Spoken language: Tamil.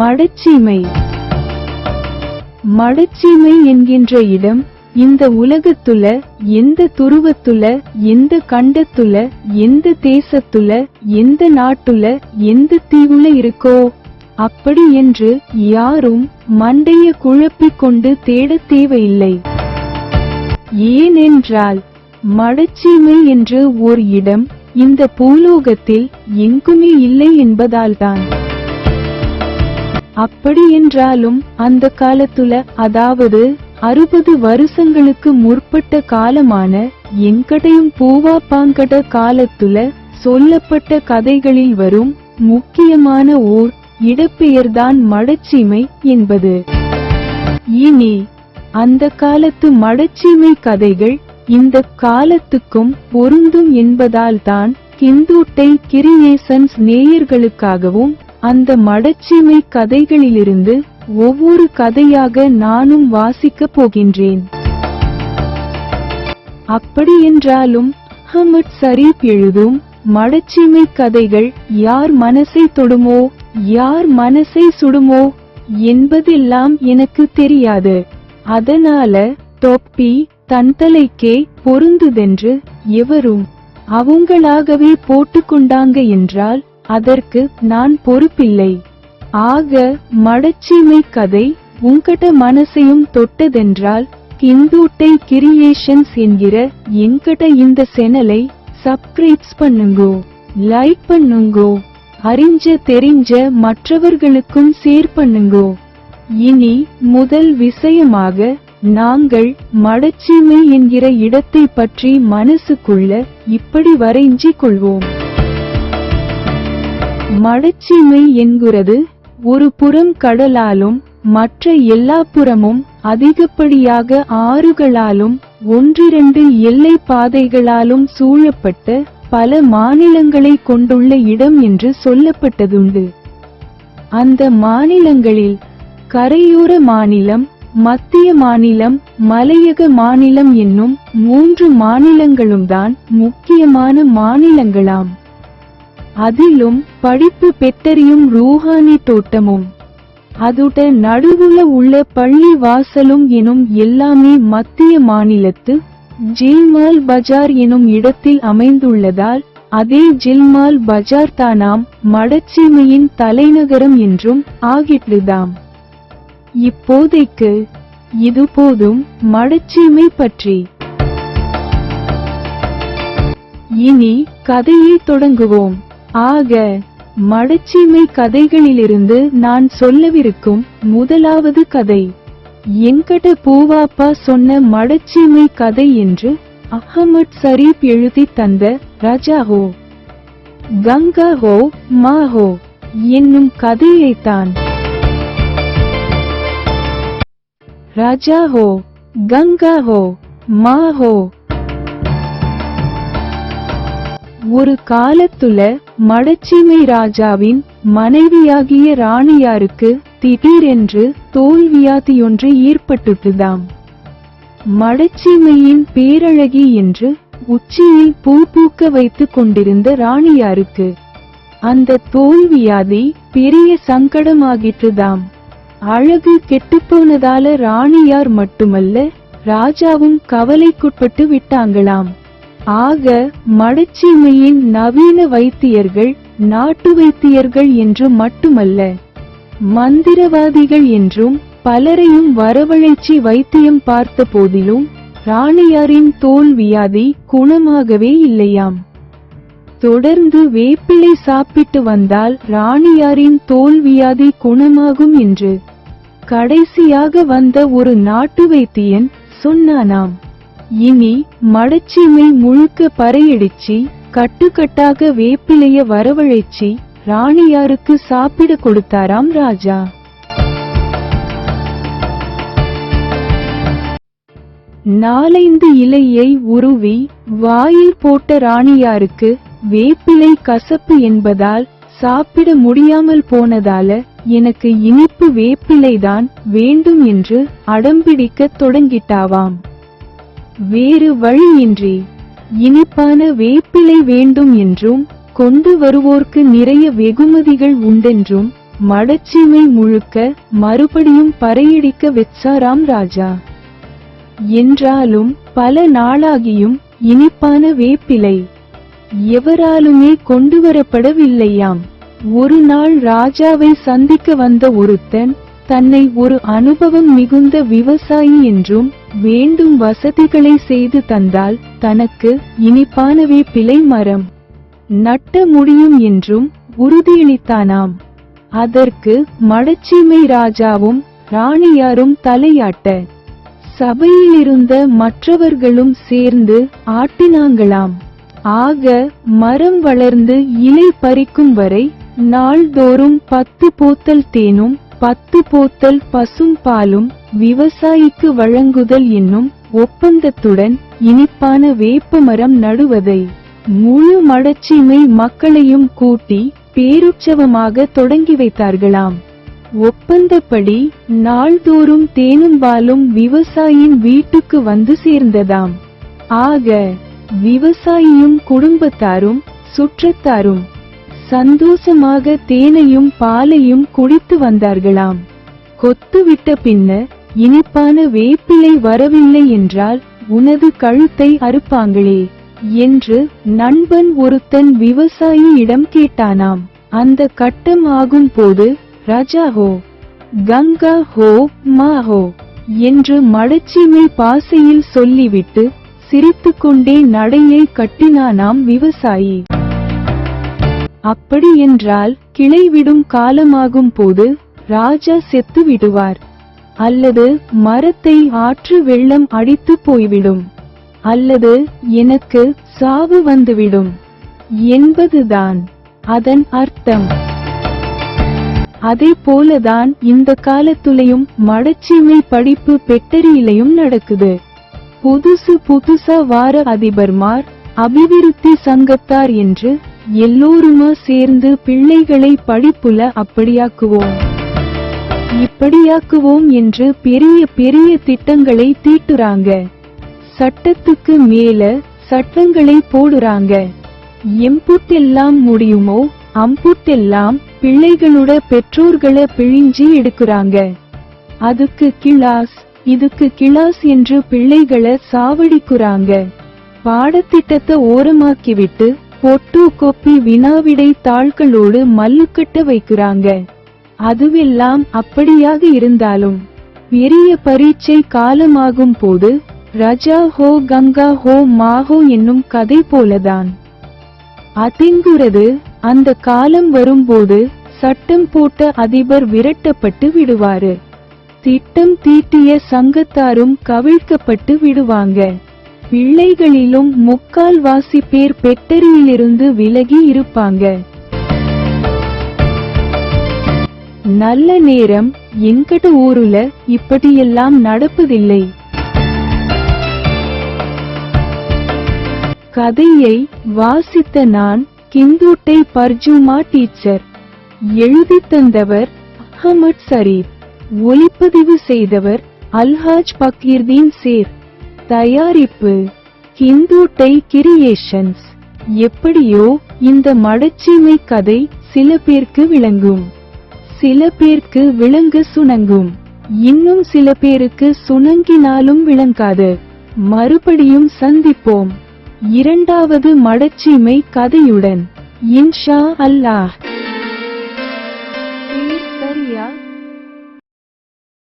மடச்சீமை. மடச்சீமை என்கின்ற இடம் இந்த உலகத்துல எந்த துருவத்துல எந்த கண்டத்துல எந்த தேசத்துல எந்த நாட்டுல எந்த தீவுல இருக்கோ? அப்படி என்று யாரும் மண்டைய குழப்பிக் கொண்டு தேடத் தேவையில்லை. ஏனென்றால் மடச்சீமை என்ற ஓர் இடம் இந்த பூலோகத்தில் எங்குமே இல்லை என்பதால்தான். அப்படி என்றாலும் அந்த காலத்துல அதாவது அறுபது வருஷங்களுக்கு முற்பட்ட காலமான எங்கடையும் பூவா பாங்கட காலத்துல சொல்லப்பட்ட கதைகளில் வரும் முக்கியமான ஓர் இடப்பெயர்தான் மடச்சீமை என்பது. இனி அந்த காலத்து மடச்சீமை கதைகள் இந்த காலத்துக்கும் பொருந்தும் என்பதால் தான் கிந்தூட்டை கிரியேசன்ஸ் நேயர்களுக்காகவும் அந்த மடச்சீமை கதைகளிலிருந்து ஒவ்வொரு கதையாக நானும் வாசிக்கப் போகின்றேன். அப்படி என்றாலும் சரீப் எழுதும் மடச்சீமை கதைகள் யார் மனசை தொடுமோ யார் மனசை சுடுமோ என்பதெல்லாம் எனக்கு தெரியாது. அதனால தொப்பி தன்தலைக்கே பொருந்துதென்று எவரும் அவங்களாகவே போட்டுக்கொண்டாங்க என்றால் அதற்கு நான் பொறுப்பில்லை. ஆக மடச்சீமை கதை உங்கட மனசையும் தொட்டதென்றால் கிந்தூட்டை கிரியேஷன்ஸ் என்கிற எங்கட இந்த சேனலை சப்ஸ்கிரைப்ஸ் பண்ணுங்கோ லைக் பண்ணுங்கோ அறிஞ்ச தெரிஞ்ச மற்றவர்களுக்கும் சேர் பண்ணுங்கோ. இனி முதல் விஷயமாக நாங்கள் மடச்சீமை என்கிற இடத்தை பற்றி மனசுக்குள்ள இப்படி வரைஞ்சிக் கொள்வோம். மடச்சீமை என்கிறது. ஒரு புறம் கடலாலும் மற்ற எல்லா புறமும் அதிகப்படியாக ஆறுகளாலும் ஒன்றிரண்டு எல்லை பாதைகளாலும் சூழப்பட்ட பல மாநிலங்களை கொண்டுள்ள இடம் என்று சொல்லப்பட்டதுண்டு. அந்த மாநிலங்களில் கரையோர மாநிலம் மத்திய மாநிலம் மலையக மாநிலம் என்னும் மூன்று மாநிலங்களும் தான் முக்கியமான மாநிலங்களாம். அதிலும் படிப்பு பெற்றறியும் ரூஹானி தோட்டமும். அதுட நடுவுல உள்ள பள்ளி வாசலும் எனும் எல்லாமே மத்திய மாநிலத்து ஜில்மால் பஜார் எனும் இடத்தில் அமைந்துள்ளதால் அதே ஜில்மால் பஜார் தானாம் மடச்சீமையின் தலைநகரம் என்றும் ஆகிட்டுதாம். இப்போதைக்கு இது போதும் மடச்சீமை பற்றி. இனி கதையை தொடங்குவோம். ஆக மடச்சீமை கதைகளிலிருந்து நான் சொல்லவிருக்கும் முதலாவது கதை எங்கட பூவாப்பா சொன்ன மடச்சீமை கதை என்று அஹமட் சரீப் எழுதி தந்த ரஜாஹோ கங்காஹோ மாஹோ என்னும் கதையைத்தான். ராஜாஹோ கங்காஹோ மாஹோ ஒரு காலத்துல மடச்சிமை ராஜாவின் மனைவியாகிய ராணியாருக்கு திடீரென்று தோல்வியாதியொன்று ஏற்பட்டுட்டுதாம் மடச்சிமையின் பேரழகி என்று உச்சியில் பூ பூக்க வைத்துக் கொண்டிருந்த ராணியாருக்கு அந்த தோல்வியாதி பெரிய சங்கடமாகிட்டுதாம் அழகு கெட்டுப்போனதால ராணியார் மட்டுமல்ல ராஜாவும் கவலைக்குட்பட்டு விட்டாங்களாம். ஆக மடச்சீமையின் நவீன வைத்தியர்கள் நாட்டு வைத்தியர்கள் என்று மட்டுமல்ல மந்திரவாதிகள் என்றும் பலரையும் வரவழைச்சி வைத்தியம் பார்த்த போதிலும் ராணியாரின் தோல் வியாதி குணமாகவே இல்லையாம். தொடர்ந்து வேப்பிலை சாப்பிட்டு வந்தால் ராணியாரின் தோல் வியாதி குணமாகும் என்று கடைசியாக வந்த ஒரு நாட்டு வைத்தியன் சொன்னானாம். இனி மடச்சீமை முழுக்க பறையடிச்சி கட்டுக்கட்டாக வேப்பிலைய வரவழைச்சி ராணியாருக்கு சாப்பிட கொடுத்தாராம் ராஜா. நாலைந்து இலையை உருவி வாயில் போட்ட ராணியாருக்கு வேப்பிலை கசப்பு என்பதால் சாப்பிட முடியாமல் போனதால எனக்கு இனிப்பு வேப்பிலைதான் வேண்டும் என்று அடம்பிடிக்கத் தொடங்கிட்டாவாம். வேறு வழியின்றி இனிப்பான வேப்பிலை வேண்டும் என்றும் கொண்டு வருவோர்க்கு நிறைய வெகுமதிகள் உண்டென்றும் மடச்சிமை முழுக்க மறுபடியும் பறையடிக்க வெச்சாராம் ராஜா. என்றாலும் பல நாளாகியும் இனிப்பான வேப்பிலை எவராலுமே கொண்டுவரப்படவில்லையாம் ஒரு நாள் ராஜாவை சந்திக்க வந்த ஒருத்தன் தன்னை ஒரு அனுபவம் மிகுந்த விவசாயி என்றும் வேண்டும் வசதிகளை செய்து தந்தால் தனக்கு இனிப்பானவே பிழை மரம் நட்ட முடியும் என்றும் உறுதியளித்தானாம். அதற்கு மடச்சீமை ராஜாவும் ராணியாரும் தலையாட்ட சபையிலிருந்த மற்றவர்களும் சேர்ந்து ஆட்டினாங்களாம். ஆக மரம் வளர்ந்து இலை பறிக்கும் வரை நாள்தோறும் பத்து போத்தல் தேனும் பத்து போத்தல் பசும் பாலும் விவசாயிக்கு வழங்குதல் என்னும் ஒப்பந்தத்துடன் இனிப்பான வேப்ப மரம் நடுவதை முழு மடச்சிமை மக்களையும் கூட்டி பேருற்சவமாக தொடங்கி வைத்தார்களாம். ஒப்பந்தப்படி நாள்தோறும் தேனும் பாலும் விவசாயியின் வீட்டுக்கு வந்து சேர்ந்ததாம். ஆக விவசாயியும் குடும்பத்தாரும் சுற்றத்தாரும் சந்தோஷமாக தேனையும் பாலையும் குடித்து வந்தார்களாம். கொத்துவிட்ட பின்னர் இனிப்பான வேப்பிலை வரவில்லை என்றால் உனது கழுத்தை அறுப்பாங்களே என்று நண்பன் ஒருத்தன் விவசாயியிடம் கேட்டானாம். அந்த கட்டம் ஆகும் போது ரஜா ஹோ கங்கா ஹோ மா ஹோ என்று மடச்சீமை பாசையில் சொல்லிவிட்டு சிரித்துக்கொண்டே நடையை கட்டினானாம் விவசாயி. அப்படியென்றால் கிளை விடும் காலமாகும் போது ராஜா செத்து விடுவார். அல்லது மரத்தை ஆற்று வெள்ளம் அடித்து போய்விடும். அல்லது எனக்கு சாவு வந்துவிடும். என்பதுதான் அதன் அர்த்தம். அதே போலதான் இந்த காலத்துலையும் மடச்சீமை படிப்பு பெட்டரியிலையும் நடக்குது. புதுசு புதுசா வார அதிபர்மார் அபிவிருத்தி சங்கத்தார் என்று எல்லோருமா சேர்ந்து பிள்ளைகளை படிப்புல அப்படியாக்குவோம். இப்படியாக்குவோம் என்று பெரிய பெரிய திட்டங்களை தீட்டுறாங்க. சட்டத்துக்கு மேல சட்டங்களை போடுறாங்க. எம்புட்டெல்லாம் முடியுமோ அம்புட்டெல்லாம் பிள்ளைகளோட பெற்றோர்களை பிழிஞ்சி எடுக்குறாங்க. அதுக்கு கிளாஸ் இதுக்கு கிளாஸ் என்று பிள்ளைகளை சாவடிக்குறாங்க. பாடத்திட்டத்தை ஓரமாக்கிவிட்டு பொட்டு கொப்பி வினாவிடை தாள்களோடு மல்லுக்கட்ட வைக்கிறாங்க. அதுவெல்லாம் அப்படியாக இருந்தாலும் பெரிய பரீட்சை காலமாகும் போது ரஜா ஹோ கங்கா ஹோ மாஹோ என்னும் கதை போலதான். அதிங்குறது அந்த காலம் வரும்போது சட்டம் போட்ட அதிபர் விரட்டப்பட்டு விடுவாரு. திட்டம் தீட்டிய சங்கத்தாரும் கவிழ்க்கப்பட்டு விடுவாங்க. பிள்ளைகளிலும் முக்கால் வாசி பேர் பெட்டரியிலிருந்து விலகி இருப்பாங்க. நல்ல நேரம் எங்கட ஊருல இப்படியெல்லாம் நடப்பதில்லை. கதையை வாசித்த நான் கிந்துட்டை பர்ஜுமா டீச்சர். எழுதி தந்தவர் அஹமத் சரீப் ஒளிப்பதிவு செய்தவர் அல்ஹாஜ் பக்கீர்தீன் சேர். தயாரிப்பு ஹிந்து டை கிரியேஷன்ஸ். எப்படியோ இந்த மடச்சீமை கதை சில பேருக்கு விளங்கும். சில பேருக்கு விளங்க சுணங்கும். இன்னும் சில பேருக்கு சுணங்கினாலும் விளங்காது. மறுபடியும் சந்திப்போம். இரண்டாவது மடச்சீமை கதையுடன். இன்ஷா அல்லாஹ்.